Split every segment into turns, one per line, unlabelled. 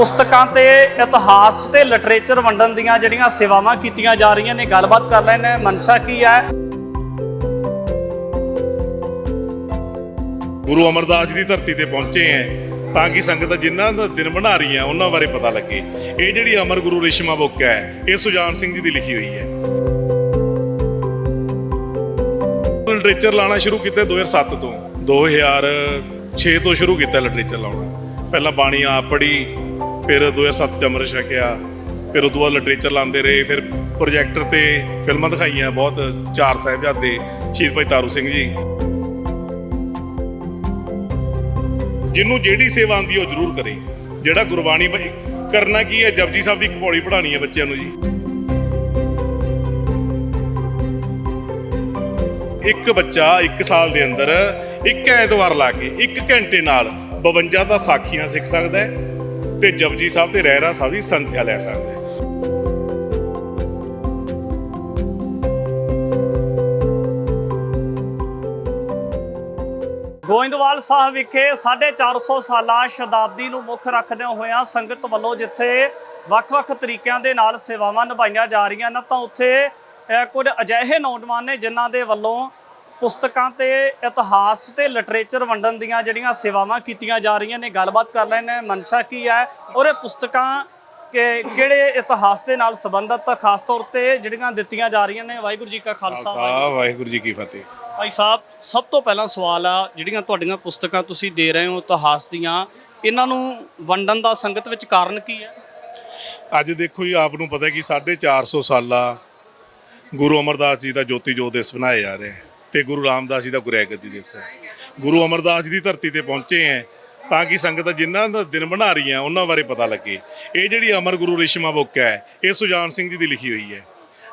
ਪੁਸਤਕਾਂ ਤੇ ਇਤਿਹਾਸ ਤੇ ਲਿਟਰੇਚਰ ਵੰਡਣ ਦੀਆਂ ਜਿਹੜੀਆਂ ਸੇਵਾਵਾਂ ਕੀਤੀਆਂ ਜਾ ਰਹੀਆਂ ਨੇ, ਗੱਲਬਾਤ ਕਰ ਲੈਣੇ ਮਨਸ਼ਾ ਕੀ ਹੈ?
ਗੁਰੂ ਅਮਰਦਾਸ ਦੀ ਧਰਤੀ ਤੇ ਪਹੁੰਚੇ ਹੈ ਤਾਂ ਕਿ ਸੰਗਤ ਜਿਨ੍ਹਾਂ ਦਾ ਦਿਨ ਬਣਾ ਰਹੀਆਂ ਉਹਨਾਂ ਬਾਰੇ ਪਤਾ ਲੱਗੇ। ਇਹ ਜਿਹੜੀ ਅਮਰ ਗੁਰੂ ਰਿਸ਼ਮਾ ਬੁੱਕ ਹੈ, ਇਹ ਸੁਜਾਨ ਸਿੰਘ ਜੀ ਦੀ ਲਿਖੀ ਹੋਈ ਹੈ। ਲਿਟਰੇਚਰ ਲਾਣਾ ਸ਼ੁਰੂ ਕੀਤਾ 2007 ਤੋਂ। 2006 ਤੋਂ ਸ਼ੁਰੂ ਕੀਤਾ ਲਿਟਰੇਚਰ ਲਾਉਣਾ। ਪਹਿਲਾਂ ਬਾਣੀ ਆਪ ਪੜ੍ਹੀ ਫਿਰ 2007 ਚ ਅੰਮ੍ਰਿਤ ਛਕਿਆ, ਫਿਰ ਉਦੋਂ ਬਾਅਦ ਲਿਟਰੇਚਰ ਲਾਉਂਦੇ ਰਹੇ, ਫਿਰ ਪ੍ਰੋਜੈਕਟਰ ਤੇ ਫਿਲਮਾਂ ਦਿਖਾਈਆਂ ਬਹੁਤ, ਚਾਰ ਸਾਹਿਬਜ਼ਾਦੇ, ਸ਼ਹੀਦ ਭਾਈ ਤਾਰੂ ਸਿੰਘ ਜੀ। ਜਿਹਨੂੰ ਜਿਹੜੀ ਸੇਵਾ ਆਉਂਦੀ ਉਹ ਜ਼ਰੂਰ ਕਰੇ। ਜਿਹੜਾ ਗੁਰਬਾਣੀ ਕਰਨਾ ਕੀ ਹੈ, ਜਪਜੀ ਸਾਹਿਬ ਦੀ ਇੱਕ ਪੌੜੀ ਪੜਾਣੀ ਹੈ ਬੱਚਿਆਂ ਨੂੰ ਜੀ। ਇੱਕ ਬੱਚਾ 1 ਸਾਲ ਦੇ ਅੰਦਰ ਇੱਕ ਐਤਵਾਰ ਲਾ ਕੇ 1 ਘੰਟੇ ਨਾਲ 52 ਦਾ ਸਾਖੀਆਂ ਸਿੱਖ ਸਕਦਾ ਹੈ। ਤੇ ਜਪਜੀ ਸਾਹਿਬ ਤੇ ਰਹਿਰਾ ਸਾਹਿਬ ਦੀ ਸੰਥਿਆ ਲੈ ਸਕਦਾ
ਗੋਇੰਦਵਾਲ ਸਾਹਿਬ ਵਿਖੇ 450 ਸਾਲਾ ਸ਼ਤਾਬਦੀ ਨੂੰ ਮੁੱਖ ਰੱਖਦਿਆਂ ਹੋਇਆ ਸੰਗਤ ਵੱਲੋਂ ਜਿੱਥੇ ਵੱਖ-ਵੱਖ ਤਰੀਕਿਆਂ ਦੇ ਨਾਲ ਸੇਵਾਵਾਂ ਨਿਭਾਈਆਂ ਜਾ ਰਹੀਆਂ ਨੇ ਤਾਂ ਉੱਥੇ ਅਹ, ਕੁਝ ਅਜਿਹੇ ਨੌਜਵਾਨ ਨੇ ਜਿਨ੍ਹਾਂ ਦੇ ਵੱਲੋਂ ਪੁਸਤਕਾਂ ਤੇ ਇਤਿਹਾਸ ਤੇ ਲਿਟਰੇਚਰ ਵੰਡਣ ਦੀਆਂ ਜਿਹੜੀਆਂ ਸੇਵਾਵਾਂ ਕੀਤੀਆਂ ਜਾ ਰਹੀਆਂ ਨੇ ਗੱਲਬਾਤ ਕਰ ਲੈਣੇ ਮਨਸ਼ਾ ਕੀ ਹੈ ਔਰ ਇਹ ਪੁਸਤਕਾਂ ਕਿ ਕਿਹੜੇ ਇਤਿਹਾਸ ਦੇ ਨਾਲ ਸੰਬੰਧਿਤ ਖਾਸ ਤੌਰ ਤੇ ਜਿਹੜੀਆਂ ਦਿੱਤੀਆਂ ਜਾ ਰਹੀਆਂ ਨੇ ਵਾਹਿਗੁਰੂ ਜੀ ਕਾ ਖਾਲਸਾ ਵਾਹਿਗੁਰੂ
ਜੀ ਕੀ ਫਤਿਹ।
ਭਾਈ ਸਾਹਿਬ ਸਭ ਤੋਂ ਪਹਿਲਾਂ ਸਵਾਲ ਆ ਜਿਹੜੀਆਂ ਤੁਹਾਡੀਆਂ ਪੁਸਤਕਾਂ ਤੁਸੀਂ ਦੇ ਰਹੇ ਹੋ ਇਤਿਹਾਸ ਦੀਆਂ ਇਹਨਾਂ ਨੂੰ ਵੰਡਣ ਦਾ ਸੰਗਤ ਵਿੱਚ ਕਾਰਨ ਕੀ ਹੈ?
ਅੱਜ ਦੇਖੋ ਜੀ ਆਪ ਨੂੰ ਪਤਾ ਕਿ 450 ਸਾਲਾ ਗੁਰੂ ਅਮਰਦਾਸ ਜੀ ਦਾ ਜੋਤੀ ਜੋਤ ਦਿਵਸ ਬਣਾਇਆ ਜਾ ਰਿਹਾ ਤੇ ਗੁਰੂ ਰਾਮਦਾਸ ਜੀ ਦਾ ਗੁਰਿਆ ਦਿਵਸ ਹੈ। ਗੁਰੂ ਅਮਰਦਾਸ ਜੀ ਦੀ ਧਰਤੀ ਤੇ ਪਹੁੰਚੇ ਹੈ ਤਾਂ ਕਿ ਸੰਗਤਾਂ ਜਿਨ੍ਹਾਂ ਦਾ ਦਿਨ ਬਣਾ ਰਹੀਆਂ ਉਹਨਾਂ ਬਾਰੇ ਪਤਾ ਲੱਗੇ। ਇਹ ਜਿਹੜੀ ਅਮਰ ਗੁਰੂ ਰਿਸ਼ਮਾ ਬੁੱਕ ਹੈ, ਇਹ ਸੁਜਾਨ ਸਿੰਘ ਜੀ ਦੀ ਲਿਖੀ ਹੋਈ ਹੈ।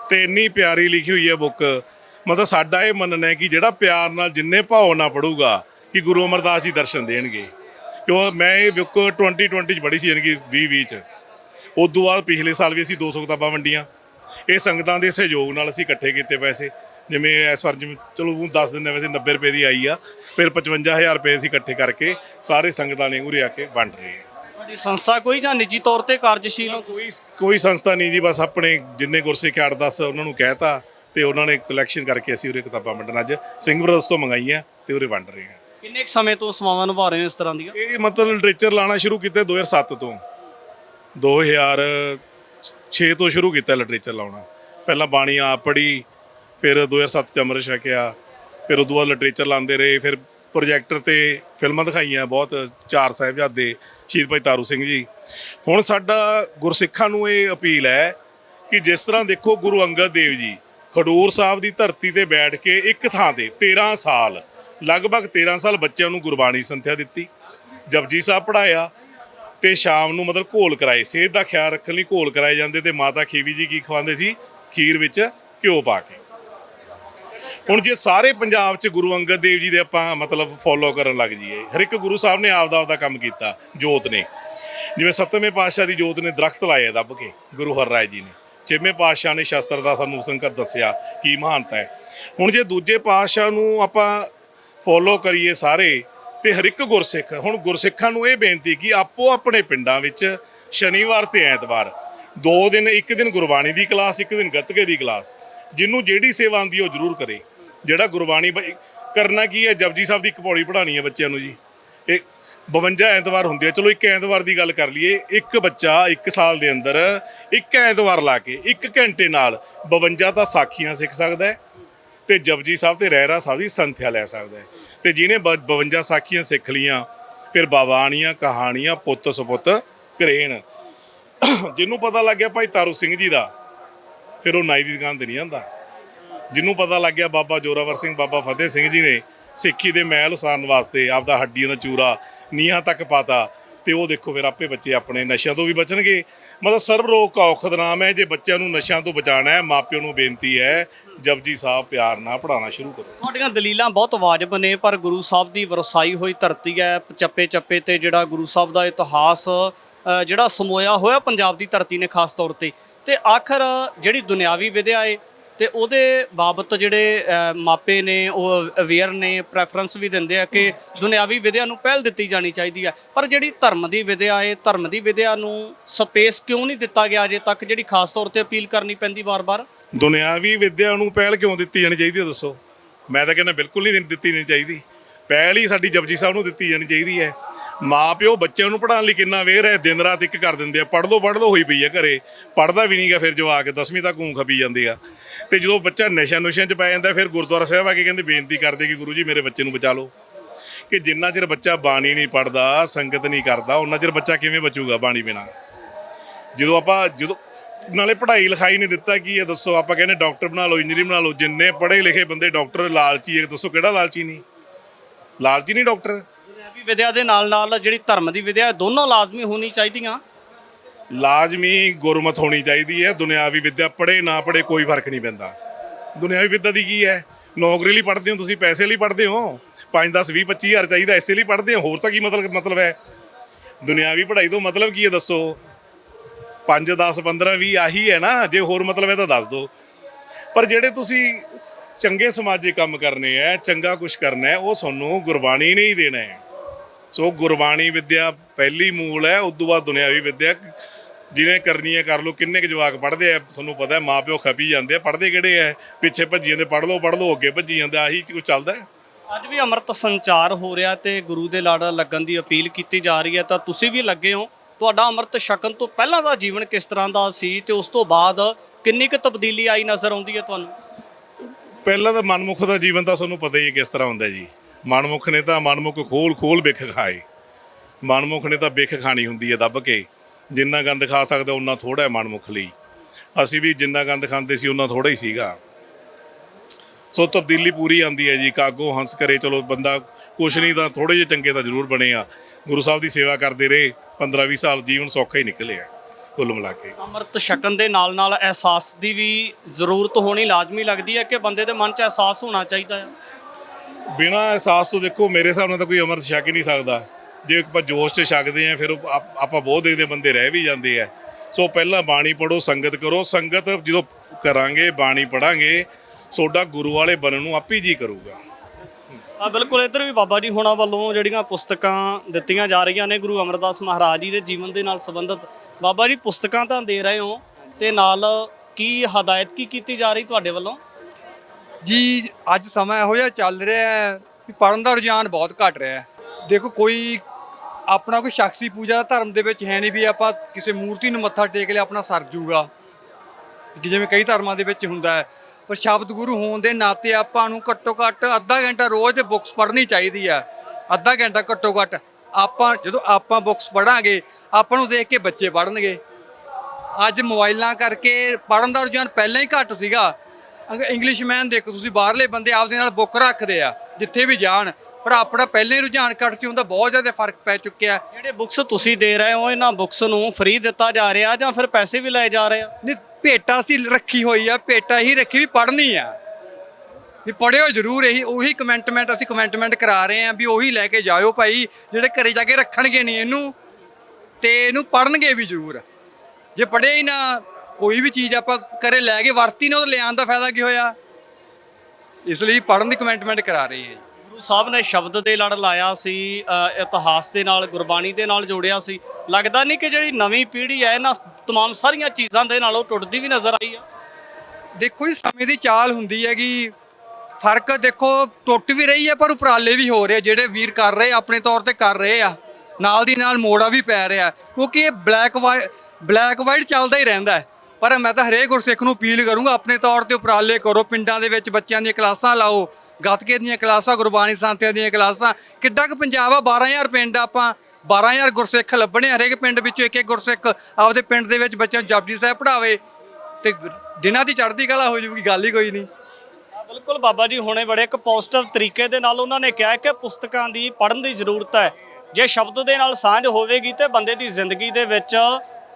ਤੇ ਇੰਨੀ ਪਿਆਰੀ ਲਿਖੀ ਹੋਈ ਹੈ ਬੁੱਕ, ਮਤਲਬ ਸਾਡਾ ਇਹ ਮੰਨਣਾ ਹੈ ਕਿ ਜਿਹੜਾ ਪਿਆਰ ਨਾਲ ਜਿੰਨੇ ਭਾਵ ਨਾਲ ਪੜੂਗਾ ਕਿ ਗੁਰੂ ਅਮਰਦਾਸ ਜੀ ਦਰਸ਼ਨ ਦੇਣਗੇ। ਕਿਉਂ ਮੈਂ ਇਹ ਬੁੱਕ 2020 ਚ ਪੜ੍ਹੀ ਸੀ ਯਾਨੀ ਕਿ 2020 ਚ। ਉਦੋਂ ਬਾਅਦ ਪਿਛਲੇ ਸਾਲ ਵੀ ਅਸੀਂ 200 ਕਿਤਾਬਾਂ ਵੰਡੀਆਂ। ਇਹ ਸੰਗਤਾਂ ਦੇ ਸਹਿਯੋਗ ਨਾਲ ਅਸੀਂ ਇਕੱਠੇ ਕੀਤੇ ਪੈਸੇ। ਜਿਵੇਂ ਇਸ ਵਾਰ ਜਿਵੇਂ ਚਲੋ ਉਹ ਦੱਸ ਦਿੰਦੇ ਵੈਸੇ 90 ਰੁਪਏ ਦੀ ਆਈ ਆ ਫਿਰ 55000 ਰੁਪਏ ਅਸੀਂ ਇਕੱਠੇ ਕਰਕੇ ਸਾਰੇ ਸੰਗਤਾਂ ਨੇ ਉਰੇ ਆ ਕੇ ਵੰਡ ਰਹੇ ਆ।
ਤੁਹਾਡੀ ਸੰਸਥਾ ਕੋਈ ਜਾਂ ਨਿੱਜੀ ਤੌਰ ਤੇ ਕਾਰਜਸ਼ੀਲ ਹੋ?
ਕੋਈ ਕੋਈ ਸੰਸਥਾ ਨਹੀਂ ਜੀ ਬਸ ਆਪਣੇ ਜਿੰਨੇ ਗੁਰਸਿੱਖ 8-10 ਉਹਨਾਂ ਨੂੰ ਕਹਿਤਾ ਤੇ ਉਹਨਾਂ ਨੇ ਕਲੈਕਸ਼ਨ ਕਰਕੇ ਅਸੀਂ ਉਰੇ ਕਿਤਾਬਾਂ ਵੰਡਣ ਅੱਜ ਸਿੰਘ ਬ੍ਰਦਰਸ ਤੋਂ ਮੰਗਾਈਆਂ ਤੇ ਉਰੇ ਵੰਡ ਰਹੇ ਆ।
ਕਿੰਨੇ ਕੁ ਸਮੇਂ ਤੋਂ ਸੇਵਾਵਾਂ ਨਿਭਾ ਰਹੇ ਹੋ ਇਸ ਤਰ੍ਹਾਂ ਦੀਆਂ?
ਇਹ ਮਤਲਬ ਲਿਟਰੇਚਰ ਲਾਣਾ ਸ਼ੁਰੂ ਕੀਤਾ 2007 ਤੋਂ। 2006 ਤੋਂ ਸ਼ੁਰੂ ਕੀਤਾ ਲਿਟਰੇਚਰ ਲਾਉਣਾ। ਪਹਿਲਾਂ ਬਾਣੀ ਆਪ ਪੜ੍ਹੀ ਫਿਰ 2007 ਚ ਅੰਮ੍ਰਿਤ ਛਕਿਆ, ਫਿਰ ਉਦੋਂ ਬਾਅਦ ਲਿਟਰੇਚਰ ਲਾਉਂਦੇ ਰਹੇ, ਫਿਰ ਪ੍ਰੋਜੈਕਟਰ ਤੇ ਫਿਲਮਾਂ ਦਿਖਾਈਆਂ ਬਹੁਤ, ਚਾਰ ਸਾਹਿਬਜ਼ਾਦੇ, ਸ਼ਹੀਦ ਭਾਈ ਤਾਰੂ ਸਿੰਘ ਜੀ। ਹੁਣ ਸਾਡਾ ਗੁਰਸਿੱਖਾਂ ਨੂੰ ਇਹ ਅਪੀਲ ਹੈ ਕਿ ਜਿਸ ਤਰ੍ਹਾਂ ਦੇਖੋ ਗੁਰੂ ਅੰਗਦ ਦੇਵ ਜੀ, ਖਡੂਰ ਸਾਹਿਬ ਦੀ ਧਰਤੀ ਤੇ ਬੈਠ ਕੇ ਇੱਕ ਥਾਂ ਤੇ 13 ਸਾਲ, ਲਗਭਗ 13 ਸਾਲ ਬੱਚਿਆਂ ਨੂੰ ਗੁਰਬਾਣੀ ਸੰਥਿਆ ਦਿੱਤੀ, ਜਪਜੀ ਸਾਹਿਬ ਪੜਾਇਆ ਤੇ ਸ਼ਾਮ ਨੂੰ ਮਤਲਬ ਘੋਲ ਕਰਾਏ, ਸਿਹਤ ਦਾ ਖਿਆਲ ਰੱਖਣ ਲਈ ਘੋਲ ਕਰਾਏ ਜਾਂਦੇ ਤੇ ਮਾਤਾ ਖੀਵੀ ਜੀ ਕੀ ਖਵਾਉਂਦੇ ਸੀ? ਖੀਰ ਵਿੱਚ ਘਿਓ ਪਾ ਕੇ। ਹੁਣ ਜੇ ਸਾਰੇ ਪੰਜਾਬ 'ਚ ਗੁਰੂ ਅੰਗਦ ਦੇਵ ਜੀ ਦੇ ਆਪਾਂ ਮਤਲਬ ਫੋਲੋ ਕਰਨ ਲੱਗ ਜਾਈਏ, ਹਰ ਇੱਕ ਗੁਰੂ ਸਾਹਿਬ ਨੇ ਆਪਦਾ ਆਪਦਾ ਕੰਮ ਕੀਤਾ, ਜੋਤ ਨੇ। ਜਿਵੇਂ ਸੱਤਵੇਂ ਪਾਤਸ਼ਾਹ ਦੀ ਜੋਤ ਨੇ ਦਰਖਤ ਲਾਇਆ ਦੱਬ ਕੇ, ਗੁਰੂ ਹਰਰਾਏ ਜੀ ਨੇ। ਛੇਵੇਂ ਪਾਤਸ਼ਾਹ ਨੇ ਸ਼ਸਤਰ ਦਾ ਸਾਨੂੰ ਸੰਕਟ ਦੱਸਿਆ ਕੀ ਮਹਾਨਤਾ ਹੈ। ਹੁਣ ਜੇ ਦੂਜੇ ਪਾਤਸ਼ਾਹ ਨੂੰ ਆਪਾਂ ਫੋਲੋ ਕਰੀਏ ਸਾਰੇ, ਤੇ ਹਰ ਇੱਕ ਗੁਰਸਿੱਖ, ਹੁਣ ਗੁਰਸਿੱਖਾਂ ਨੂੰ ਇਹ ਬੇਨਤੀ ਕਿ ਆਪੋ ਆਪਣੇ ਪਿੰਡਾਂ ਵਿੱਚ ਸ਼ਨੀਵਾਰ ਤੇ ਐਤਵਾਰ, ਦੋ ਦਿਨ ਇੱਕ ਦਿਨ ਗੁਰਬਾਣੀ ਦੀ ਕਲਾਸ, ਇੱਕ ਦਿਨ ਗੱਤਕੇ ਦੀ ਕਲਾਸ, ਜਿਹਨੂੰ ਜਿਹੜੀ ਸੇਵਾ ਆਉਂਦੀ ਉਹ ਜ਼ਰੂਰ ਕਰੇ। ਜਿਹੜਾ ਗੁਰਬਾਣੀ ਕਰਨਾ ਕੀ ਹੈ? ਜਪਜੀ ਸਾਹਿਬ ਦੀ ਇੱਕ ਪੌੜੀ ਪੜਾਣੀ ਹੈ ਬੱਚਿਆਂ ਨੂੰ ਜੀ। ਇਹ 52 ਐਤਵਾਰ ਹੁੰਦੇ ਆ ਚਲੋ ਇੱਕ ਐਤਵਾਰ ਦੀ ਗੱਲ ਕਰ ਲਈਏ। ਇੱਕ ਬੱਚਾ 1 ਸਾਲ ਦੇ ਅੰਦਰ ਇੱਕ ਐਤਵਾਰ ਲਾ ਕੇ 1 ਘੰਟੇ ਨਾਲ 52 ਤਾਂ ਸਾਖੀਆਂ ਸਿੱਖ ਸਕਦਾ ਹੈ ਤੇ ਜਪਜੀ ਸਾਹਿਬ ਤੇ ਰਹਿਰਾ ਸਾਹਿਬ ਦੀ ਸੰਥਿਆ ਲੈ ਸਕਦਾ ਹੈ। ਤੇ ਜਿਹਨੇ ਬ- 52 ਸਾਖੀਆਂ ਸਿੱਖ ਲੀਆਂ ਫਿਰ ਬਾਵਾਣੀਆਂ ਕਹਾਣੀਆਂ, ਪੁੱਤ ਸੁਪੁੱਤ ਕਰੇਣ। ਜਿਹਨੂੰ ਪਤਾ ਲੱਗ ਗਿਆ ਭਾਈ ਤਾਰੂ ਸਿੰਘ ਜੀ ਦਾ, ਫਿਰ ਉਹ ਨਾਈ ਦੀ ਦੁਕਾਨ ਤੇ ਨਹੀਂ ਜਾਂਦਾ। ਜਿਹਨੂੰ ਪਤਾ ਲੱਗ ਗਿਆ ਬਾਬਾ ਜੋਰਾਵਰ ਸਿੰਘ, ਬਾਬਾ ਫਤਿਹ ਸਿੰਘ ਜੀ ਨੇ ਸਿੱਖੀ ਦੇ ਮਹਿਲ ਉਸਾਰਨ ਵਾਸਤੇ ਆਪਦਾ ਹੱਡੀਆਂ ਦਾ ਚੂਰਾ ਨੀਹਾਂ ਤੱਕ ਪਾਤਾ ਤੇ ਉਹ ਦੇਖੋ ਫਿਰ ਆਪੇ ਬੱਚੇ ਆਪਣੇ ਨਸ਼ਿਆਂ ਤੋਂ ਵੀ ਬਚਣਗੇ। ਮਤਲਬ ਸਰਬ ਰੋਗ ਕਾ ਔਖਦ ਨਾਮ ਹੈ, ਜੇ ਬੱਚਿਆਂ ਨੂੰ ਨਸ਼ਿਆਂ ਤੋਂ ਬਚਾਉਣਾ ਹੈ, ਮਾਪਿਆਂ ਨੂੰ ਬੇਨਤੀ ਹੈ, ਜਪਜੀ ਸਾਹਿਬ ਪਿਆਰ ਨਾਲ ਪੜਾਉਣਾ ਸ਼ੁਰੂ ਕਰੋ।
ਤੁਹਾਡੀਆਂ ਦਲੀਲਾਂ ਬਹੁਤ ਵਾਜਬ ਨੇ, ਪਰ ਗੁਰੂ ਸਾਹਿਬ ਦੀ ਵਰਸਾਈ ਹੋਈ ਧਰਤੀ ਹੈ, ਚੱਪੇ ਚੱਪੇ ਤੇ ਜਿਹੜਾ ਗੁਰੂ ਸਾਹਿਬ ਦਾ ਇਤਿਹਾਸ ਜਿਹੜਾ ਸਮੋਇਆ ਹੋਇਆ ਪੰਜਾਬ ਦੀ ਧਰਤੀ ਨੇ ਖਾਸ ਤੌਰ ਤੇ। ਤੇ ਆਖਰ ਜਿਹੜੀ ਦੁਨਿਆਵੀ ਵਿਦਿਆ ਏ ਤੇ ਉਹਦੇ ਬਾਬਤ ਜਿਹੜੇ ਮਾਪੇ ਨੇ, ਉਹ ਅਵੇਅਰ ਨੇ ਪ੍ਰੈਫਰੈਂਸ ਵੀ ਦਿੰਦੇ ਆ ਕਿ ਦੁਨਿਆਵੀ ਵਿਦਿਆ ਨੂੰ ਪਹਿਲ ਦਿੱਤੀ ਜਾਣੀ ਚਾਹੀਦੀ ਹੈ। ਪਰ ਜਿਹੜੀ ਧਰਮ ਦੀ ਵਿਦਿਆ ਹੈ, ਧਰਮ ਦੀ ਵਿਦਿਆ ਨੂੰ ਸਪੇਸ ਕਿਉਂ ਨਹੀਂ ਦਿੱਤਾ ਗਿਆ ਅਜੇ ਤੱਕ? ਜਿਹੜੀ ਖਾਸ ਤੌਰ ਤੇ ਅਪੀਲ ਕਰਨੀ ਪੈਂਦੀ ਵਾਰ-ਵਾਰ?
ਦੁਨਿਆਵੀ ਵਿੱਦਿਆ ਨੂੰ ਪਹਿਲ ਕਿਉਂ ਦਿੱਤੀ ਜਾਣੀ ਚਾਹੀਦੀ ਹੈ ਦੱਸੋ? ਮੈਂ ਤਾਂ ਕਹਿੰਦਾ ਬਿਲਕੁਲ ਨਹੀਂ ਦਿੱਤੀ ਨਹੀਂ ਚਾਹੀਦੀ। ਪਹਿਲ ਹੀ ਸਾਡੀ ਜਪਜੀ ਸਾਹਿਬ ਨੂੰ ਦਿੱਤੀ ਜਾਣੀ ਚਾਹੀਦੀ ਹੈ। ਮਾਂ ਪਿਓ ਬੱਚਿਆਂ ਨੂੰ ਪੜ੍ਹਾਉਣ ਲਈ ਕਿੰਨਾ ਵੇਰ ਹੈ, ਦਿਨ ਰਾਤ ਇੱਕ ਕਰ ਦਿੰਦੇ ਆ। ਪੜ੍ਹ ਲਓ ਪੜ੍ਹ ਲਓ ਹੋਈ ਪਈ ਆ ਘਰੇ। ਪੜ੍ਹਦਾ ਵੀ ਨਹੀਂਗਾ, ਫਿਰ ਜੋ ਆ ਕੇ 10ਵੀਂ ਤੱਕ ਊਂ ਖਪੀ ਜਾਂਦੇ ਆ। ਤੇ ਜਦੋਂ ਬੱਚਾ ਨਸ਼ਾ ਨੁਸ਼ਿਆਂ 'ਚ ਪੈ ਜਾਂਦਾ, ਫਿਰ ਗੁਰਦੁਆਰਾ ਸਾਹਿਬ ਆ ਕੇ ਕਹਿੰਦੇ ਬੇਨਤੀ ਕਰਦੇ ਕਿ ਗੁਰੂ ਜੀ ਮੇਰੇ ਬੱਚੇ ਨੂੰ ਬਚਾ ਲਓ। ਕਿ ਜਿੰਨਾ ਚਿਰ ਬੱਚਾ ਬਾਣੀ ਨਹੀਂ ਪੜਦਾ ਸੰਗਤ ਨਹੀਂ ਕਰਦਾ ਉਹਨਾਂ ਚਿਰ ਬੱਚਾ ਕਿਵੇਂ ਬਚੂਗਾ ਬਾਣੀ ਬਿਨਾ? ਜਦੋਂ ਆਪਾਂ, ਜਦੋਂ ਨਾਲੇ ਪੜ੍ਹਾਈ ਲਿਖਾਈ ਨਹੀਂ ਦਿੱਤਾ ਕੀ ਹੈ ਦੱਸੋ, ਆਪਾਂ ਕਹਿੰਦੇ ਡਾਕਟਰ ਬਣਾ ਲਓ, ਇੰਜੀਨੀਅਰ ਬਣਾ ਲਓ, ਜਿੰਨੇ ਪੜ੍ਹੇ ਲਿਖੇ ਬੰਦੇ ਡਾਕਟਰ, ਲਾਲਚੀ ਹੈ ਦੱਸੋ ਕਿਹੜਾ ਲਾਲਚੀ ਨਹੀਂ? ਲਾਲਚੀ ਨਹੀਂ ਡਾਕਟਰ?
ਵਿਦਿਆ ਦੇ ਨਾਲ-ਨਾਲ ਜਿਹੜੀ ਧਰਮ ਦੀ ਵਿਦਿਆ, ਦੋਨੋਂ ਲਾਜ਼ਮੀ ਹੋਣੀ ਚਾਹੀਦੀਆਂ।
ਲਾਜ਼ਮੀ ਗੁਰਮਤ ਹੋਣੀ ਚਾਹੀਦੀ ਹੈ। ਦੁਨਿਆਵੀ ਵਿੱਦਿਆ ਪੜ੍ਹੇ ਨਾ ਪੜ੍ਹੇ ਕੋਈ ਫ਼ਰਕ ਨਹੀਂ ਪੈਂਦਾ। ਦੁਨਿਆਵੀ ਵਿੱਦਿਆ ਦੀ ਕੀ ਹੈ? ਨੌਕਰੀ ਲਈ ਪੜ੍ਹਦੇ ਹੋ ਤੁਸੀਂ, ਪੈਸੇ ਲਈ ਪੜ੍ਹਦੇ ਹੋ? 5 10 20 25 ਹਜ਼ਾਰ ਚਾਹੀਦਾ, ਇਸੇ ਲਈ ਪੜ੍ਹਦੇ ਹੋ? ਹੋਰ ਤਾਂ ਕੀ ਮਤਲਬ ਮਤਲਬ ਹੈ? ਦੁਨਿਆਵੀ ਪੜ੍ਹਾਈ ਤੋਂ ਮਤਲਬ ਕੀ ਹੈ ਦੱਸੋ? 5 10 15 20 ਆਹੀ ਹੈ ਨਾ। ਜੇ ਹੋਰ ਮਤਲਬ ਹੈ ਤਾਂ ਦੱਸ ਦਿਓ। ਪਰ ਜਿਹੜੇ ਤੁਸੀਂ ਚੰਗੇ ਸਮਾਜਿਕ ਕੰਮ ਕਰਨੇ ਆ ਚੰਗਾ ਕੁਝ ਕਰਨਾ ਹੈ, ਉਹ ਤੁਹਾਨੂੰ ਗੁਰਬਾਣੀ ਨੇ ਹੀ ਦੇਣਾ ਹੈ। ਸੋ ਗੁਰਬਾਣੀ ਵਿੱਦਿਆ ਪਹਿਲੀ ਮੂਲ ਹੈ ਉਸ ਤੋਂ ਬਾਅਦ ਦੁਨਿਆਵੀ ਵਿੱਦਿਆ। ਜਿਹਨੇ ਕਰਨੀ ਹੈ ਕਰ ਲੋ ਕਿੰਨੇ ਕੁ ਜਵਾਕ ਪੜ੍ਹਦੇ ਆ ਤੁਹਾਨੂੰ ਪਤਾ ਹੈ ਮਾਪਿਓ ਖਪੀ ਜਾਂਦੇ ਆ ਪੜ੍ਹਦੇ ਕਿਹੜੇ ਆ? ਪਿੱਛੇ ਭੱਜੀ ਜਾਂਦੇ ਪੜ੍ਹ ਲੋ ਪੜ੍ਹ ਲੋ ਅੱਗੇ ਭੱਜੀ ਜਾਂਦੇ ਆਹੀ ਕੁਝ ਚੱਲਦਾ ਹੈ।
ਅੱਜ ਵੀ ਅੰਮ੍ਰਿਤ ਸੰਚਾਰ ਹੋ ਰਿਹਾ ਤੇ ਗੁਰੂ ਦੇ ਲੜ ਲੱਗਣ ਦੀ ਅਪੀਲ ਕੀਤੀ ਜਾ ਰਹੀ ਹੈ ਤਾਂ ਤੁਸੀਂ ਵੀ ਲੱਗੇ ਹੋ? ਤੁਹਾਡਾ ਅੰਮ੍ਰਿਤ ਛਕਣ ਤੋਂ ਪਹਿਲਾਂ ਦਾ ਜੀਵਨ ਕਿਸ ਤਰ੍ਹਾਂ ਦਾ ਸੀ ਤੇ ਉਸ ਤੋਂ ਬਾਅਦ ਕਿੰਨੀ ਕੁ ਤਬਦੀਲੀ ਆਈ ਨਜ਼ਰ ਆਉਂਦੀ ਹੈ ਤੁਹਾਨੂੰ?
ਪਹਿਲਾਂ ਤਾਂ ਮਨਮੁਖ ਦਾ ਜੀਵਨ ਤਾਂ ਤੁਹਾਨੂੰ ਪਤਾ ਹੀ ਹੈ ਕਿਸ ਤਰ੍ਹਾਂ ਹੁੰਦਾ ਜੀ। ਮਨਮੁਖ ਨੇ ਤਾਂ ਮਨਮੁਖ ਖੋਲ ਖੋਲ ਬਿਖ ਖਾਏ। ਮਨਮੁਖ ਨੇ ਤਾਂ ਬਿਖ ਖਾਣੀ ਹੁੰਦੀ ਹੈ ਦੱਬ ਕੇ। ਜਿੰਨਾ ਗੰਦ ਖਾ ਸਕਦਾ ਉਹਨਾਂ ਥੋੜਾ ਹੈ ਮਨਮੁਖ ਲਈ। ਅਸੀਂ ਵੀ ਜਿੰਨਾ ਗੰਦ ਖਾਂਦੇ ਸੀ ਉਹਨਾਂ ਥੋੜਾ ਹੀ ਸੀਗਾ। ਸੋ ਤਬਦੀਲੀ ਪੂਰੀ ਆਂਦੀ ਹੈ ਜੀ। ਕਾਗੋ ਹੰਸ ਕਰੇ, ਚਲੋ ਬੰਦਾ ਕੁਛ ਨਹੀਂ ਤਾਂ ਥੋੜੇ ਜਿਹੇ ਚੰਗੇ ਤਾਂ ਜ਼ਰੂਰ ਬਣੇ ਆ। ਗੁਰੂ ਸਾਹਿਬ ਦੀ ਸੇਵਾ ਕਰਦੇ ਰਹੇ 15 20 ਸਾਲ ਜੀਵਨ ਸੌਖਾ ਹੀ ਨਿਕਲਿਆ ਕੁੱਲ ਮਿਲਾ ਕੇ।
ਅੰਮ੍ਰਿਤ ਛਕਣ ਦੇ ਨਾਲ ਨਾਲ ਅਹਿਸਾਸ ਦੀ ਵੀ ਜ਼ਰੂਰਤ ਹੋਣੀ ਲਾਜ਼ਮੀ ਲੱਗਦੀ ਹੈ ਕਿ ਬੰਦੇ ਦੇ ਮਨ 'ਚ ਅਹਿਸਾਸ ਹੋਣਾ ਚਾਹੀਦਾ ਹੈ।
ਬਿਨਾਂ ਅਹਿਸਾਸ ਤੋਂ ਦੇਖੋ, ਮੇਰੇ ਹਿਸਾਬ ਨਾਲ ਤਾਂ ਕੋਈ ਅਮਰ ਛਕ ਹੀ ਨਹੀਂ ਸਕਦਾ। ਜੇ ਆਪਾਂ ਜੋਸ਼ 'ਚ ਛਕਦੇ ਆ ਫਿਰ ਆਪਾਂ ਬਹੁਤ ਦੇਖਦੇ ਬੰਦੇ ਰਹਿ ਵੀ ਜਾਂਦੇ ਆ। ਸੋ ਪਹਿਲਾਂ ਬਾਣੀ ਪੜੋ ਸੰਗਤ ਕਰੋ। ਸੰਗਤ ਜਦੋਂ ਕਰਾਂਗੇ, ਬਾਣੀ ਪੜਾਂਗੇ ਸੋਡਾ ਗੁਰੂ ਵਾਲੇ ਬਣਨ ਨੂੰ ਆਪੇ ਜੀ ਕਰੂਗਾ।
ਆ ਬਿਲਕੁਲ, ਇੱਧਰ ਵੀ ਬਾਬਾ ਜੀ ਹੋਣਾ ਵੱਲੋਂ ਜਿਹੜੀਆਂ ਪੁਸਤਕਾਂ ਦਿੱਤੀਆਂ ਜਾ ਰਹੀਆਂ ਨੇ ਗੁਰੂ ਅਮਰਦਾਸ ਮਹਾਰਾਜ ਜੀ ਦੇ ਜੀਵਨ ਦੇ ਨਾਲ ਸੰਬੰਧਿਤ। ਬਾਬਾ ਜੀ, ਪੁਸਤਕਾਂ ਤਾਂ ਦੇ ਰਹੇ ਹੋ ਤੇ ਨਾਲ ਕੀ ਹਦਾਇਤ ਕੀ ਕੀਤੀ ਜਾ ਰਹੀ ਤੁਹਾਡੇ ਵੱਲੋਂ?
ਜੀ, ਅੱਜ ਸਮਾਂ ਇਹੋ ਜਿਹਾ ਚੱਲ ਰਿਹਾ ਹੈ ਵੀ ਪੜਨ ਦਾ ਰੁਝਾਨ ਬਹੁਤ ਘਟ ਰਿਹਾ ਹੈ। ਦੇਖੋ, ਕੋਈ ਆਪਣਾ ਕੋਈ ਸ਼ਖਸੀ ਪੂਜਾ ਧਰਮ ਦੇ ਵਿੱਚ ਹੈ ਨਹੀਂ ਵੀ ਆਪਾਂ ਕਿਸੇ ਮੂਰਤੀ ਨੂੰ ਮੱਥਾ ਟੇਕ ਲਿਆ, ਆਪਣਾ ਸਰ ਜੂਗਾ। ਕਿ ਜਿਵੇਂ ਕਈ ਧਰਮਾਂ ਦੇ ਵਿੱਚ ਹੁੰਦਾ ਹੈ। ਪਰ ਸ਼ਬਦ ਗੁਰੂ ਹੋਣ ਦੇ ਨਾਤੇ ਆਪਾਂ ਨੂੰ ਘੱਟੋ ਘੱਟ ਅੱਧਾ ਘੰਟਾ ਰੋਜ਼ ਬੁੱਕਸ ਪੜ੍ਹਨੀ ਚਾਹੀਦੀ ਹੈ। ਅੱਧਾ ਘੰਟਾ ਘੱਟੋ ਘੱਟ ਆਪਾਂ, ਜਦੋਂ ਆਪਾਂ ਬੁੱਕਸ ਪੜਾਂਗੇ ਆਪਾਂ ਨੂੰ ਦੇਖ ਕੇ ਬੱਚੇ ਪੜਨਗੇ ਅੱਜ ਮੋਬਾਈਲਾਂ ਕਰਕੇ ਪੜਨ ਦਾ ਰੁਝਾਨ ਪਹਿਲਾਂ ਹੀ ਘੱਟ ਸੀਗਾ। ਇੰਗਲਿਸ਼ਮੈਨ ਦੇਖੋ ਤੁਸੀਂ ਬਾਹਰਲੇ ਬੰਦੇ ਆਪਦੇ ਨਾਲ ਬੁੱਕ ਰੱਖਦੇ ਆ ਜਿੱਥੇ ਵੀ ਜਾਣ ਪਰ ਆਪਣਾ ਪਹਿਲਾਂ ਹੀ ਰੁਝਾਨ ਘੱਟ ਹੁੰਦਾ ਬਹੁਤ ਜ਼ਿਆਦਾ ਫ਼ਰਕ ਪੈ ਚੁੱਕਿਆ।
ਜਿਹੜੇ ਬੁੱਕਸ ਤੁਸੀਂ ਦੇ ਰਹੇ ਹੋ ਇਹਨਾਂ ਬੁੱਕਸ ਨੂੰ ਫ੍ਰੀ ਦਿੱਤਾ ਜਾ ਰਿਹਾ ਜਾਂ ਫਿਰ ਪੈਸੇ ਵੀ ਲਏ ਜਾ ਰਹੇ ਆ?
ਨਹੀਂ ਭੇਟਾ ਸੀ ਰੱਖੀ ਹੋਈ ਆ ਭੇਟਾ ਹੀ ਰੱਖੀ ਵੀ ਪੜ੍ਹਨੀ ਆ। ਵੀ ਪੜਿਓ ਜ਼ਰੂਰ ਇਹੀ ਉਹੀ ਕਮੈਂਟਮੈਂਟ ਅਸੀਂ ਕਮੈਂਟਮੈਂਟ ਕਰਾ ਰਹੇ ਆ ਵੀ ਉਹੀ ਲੈ ਕੇ ਜਾਇਓ ਭਾਈ ਜਿਹੜੇ ਘਰੇ ਜਾ ਕੇ ਰੱਖਣਗੇ ਨਹੀਂ ਇਹਨੂੰ ਤੇ ਇਹਨੂੰ ਪੜਨਗੇ ਵੀ ਜ਼ਰੂਰ। ਜੇ ਪੜਿਆ ਹੀ ਨਾ ਕੋਈ ਵੀ ਚੀਜ਼ ਆਪਾਂ ਘਰੇ ਲੈ ਕੇ ਵਰਤੀ ਨਾ ਉਹ ਲਿਆਉਣ ਦਾ ਫਾਇਦਾ ਕੀ ਹੋਇਆ ਇਸ ਲਈ ਪੜਨ ਦੀ ਕਮੈਂਟਮੈਂਟ ਕਰਾ ਰਹੀ ਹੈ ਜੀ
ਗੁਰੂ ਸਾਹਿਬ ਨੇ ਸ਼ਬਦ ਦੇ ਲੜ ਲਾਇਆ ਸੀ ਅ, ਇਤਿਹਾਸ ਦੇ ਨਾਲ ਗੁਰਬਾਣੀ ਦੇ ਨਾਲ ਜੋੜਿਆ ਸੀ ਲੱਗਦਾ ਨਹੀਂ ਕਿ ਜਿਹੜੀ ਨਵੀਂ ਪੀੜ੍ਹੀ ਹੈ ਇਹਨਾਂ तमाम ਸਾਰੀਆਂ ਚੀਜ਼ਾਂ ਦੇ ਨਾਲੋਂ ਟੁੱਟਦੀ ਵੀ ਨਜ਼ਰ ਆਈ ਆ
ਦੇਖੋ ਜੀ ਸਮੇਂ ਦੀ ਚਾਲ ਹੁੰਦੀ ਹੈਗੀ ਫਰਕ ਦੇਖੋ ਟੁੱਟ ਵੀ ਰਹੀ ਹੈ ਪਰ ਉਪਰਾਲੇ ਵੀ ਹੋ ਰਹੇ ਆ, ਜਿਹੜੇ ਵੀਰ ਕਰ ਰਹੇ ਆ, ਆਪਣੇ ਤੌਰ ਤੇ ਕਰ ਰਹੇ ਆ ਨਾਲ ਦੀ ਨਾਲ ਮੋੜਾ ਵੀ ਪੈ ਰਿਹਾ ਕਿਉਂਕਿ ਇਹ ਬਲੈਕ ਵਾਈਟ ਬਲੈਕ ਵਾਈਟ ਚੱਲਦਾ ਹੀ ਰਹਿੰਦਾ ਹੈ। ਪਰ ਮੈਂ ਤਾਂ ਹਰੇਕ ਗੁਰਸਿੱਖ ਨੂੰ ਅਪੀਲ ਕਰੂੰਗਾ, ਆਪਣੇ ਤੌਰ ਤੇ ਉਪਰਾਲੇ ਕਰੋ, ਪਿੰਡਾਂ ਦੇ ਵਿੱਚ ਬੱਚਿਆਂ ਦੀਆਂ ਕਲਾਸਾਂ ਲਾਓ, ਗੱਤਕੇ ਦੀਆਂ ਕਲਾਸਾਂ, ਗੁਰਬਾਣੀ ਸੰਤਿਆਂ ਦੀਆਂ ਕਲਾਸਾਂ। ਕਿੱਡਾ ਕੁ ਪੰਜਾਬ ਆ 12000 ਪਿੰਡ ਆ ਆਪਾਂ 12000 ਗੁਰਸਿੱਖ ਲੱਭਣੇ ਹਰੇਕ ਪਿੰਡ ਵਿੱਚੋਂ ਇੱਕ ਇੱਕ ਗੁਰਸਿੱਖ ਆਪਦੇ ਪਿੰਡ ਦੇ ਵਿੱਚ ਬੱਚਿਆਂ ਨੂੰ ਜਪਜੀ ਸਾਹਿਬ ਪੜਾਵੇ ਤੇ ਦਿਨਾਂ ਦੀ ਚੜ੍ਹਦੀ ਕਲਾ ਹੋ ਜਾਊਗੀ, ਗੱਲ ਹੀ ਕੋਈ ਨਹੀਂ।
ਬਿਲਕੁਲ ਬਾਬਾ ਜੀ, ਹੁਣੇ ਬੜੇ ਇੱਕ ਪੋਜ਼ਿਟਿਵ ਤਰੀਕੇ ਦੇ ਨਾਲ ਉਹਨਾਂ ਨੇ ਕਿਹਾ ਕਿ ਪੁਸਤਕਾਂ ਦੀ ਪੜ੍ਹਨ ਦੀ ਜ਼ਰੂਰਤ ਹੈ। ਜੇ ਸ਼ਬਦ ਦੇ ਨਾਲ ਸਾਂਝ ਹੋਵੇਗੀ ਤੇ ਬੰਦੇ ਦੀ ਜ਼ਿੰਦਗੀ ਦੇ ਵਿੱਚ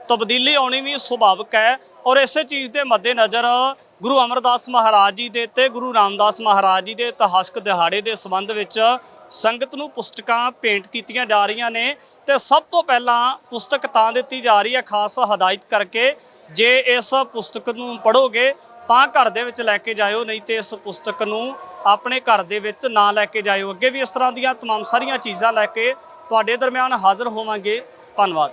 ਤਬਦੀਲੀ ਆਉਣੀ ਵੀ ਸੁਭਾਵਿਕ ਹੈ। ਔਰ ਇਸੇ ਚੀਜ਼ ਦੇ ਮੱਦੇਨਜ਼ਰ ਗੁਰੂ ਅਮਰਦਾਸ ਮਹਾਰਾਜ ਜੀ ਦੇ ਤੇ ਗੁਰੂ ਰਾਮਦਾਸ ਮਹਾਰਾਜ ਜੀ ਦੇ ਇਤਿਹਾਸਕ ਦਿਹਾੜੇ ਦੇ ਸੰਬੰਧ ਵਿੱਚ ਸੰਗਤ ਨੂੰ ਪੁਸਤਕਾਂ ਭੇਂਟ ਕੀਤੀਆਂ ਜਾ ਰਹੀਆਂ ਨੇ ਤੇ ਸਭ ਤੋਂ ਪਹਿਲਾਂ ਪੁਸਤਕ ਤਾਂ ਦਿੱਤੀ ਜਾ ਰਹੀ ਹੈ ਖਾਸ ਹਦਾਇਤ ਕਰਕੇ ਜੇ ਇਸ ਪੁਸਤਕ ਨੂੰ ਪੜ੍ਹੋਗੇ ਤਾਂ ਘਰ ਦੇ ਵਿੱਚ ਲੈ ਕੇ ਜਾਇਓ ਨਹੀਂ ਤੇ ਇਸ ਪੁਸਤਕ ਨੂੰ ਆਪਣੇ ਘਰ ਦੇ ਵਿੱਚ ਨਾ ਲੈ ਕੇ ਜਾਇਓ ਅੱਗੇ ਵੀ ਇਸ ਤਰ੍ਹਾਂ ਦੀਆਂ तमाम ਸਾਰੀਆਂ ਚੀਜ਼ਾਂ ਲੈ ਕੇ ਤੁਹਾਡੇ ਦਰਮਿਆਨ ਹਾਜ਼ਰ ਹੋਵਾਂਗੇ ਧੰਨਵਾਦ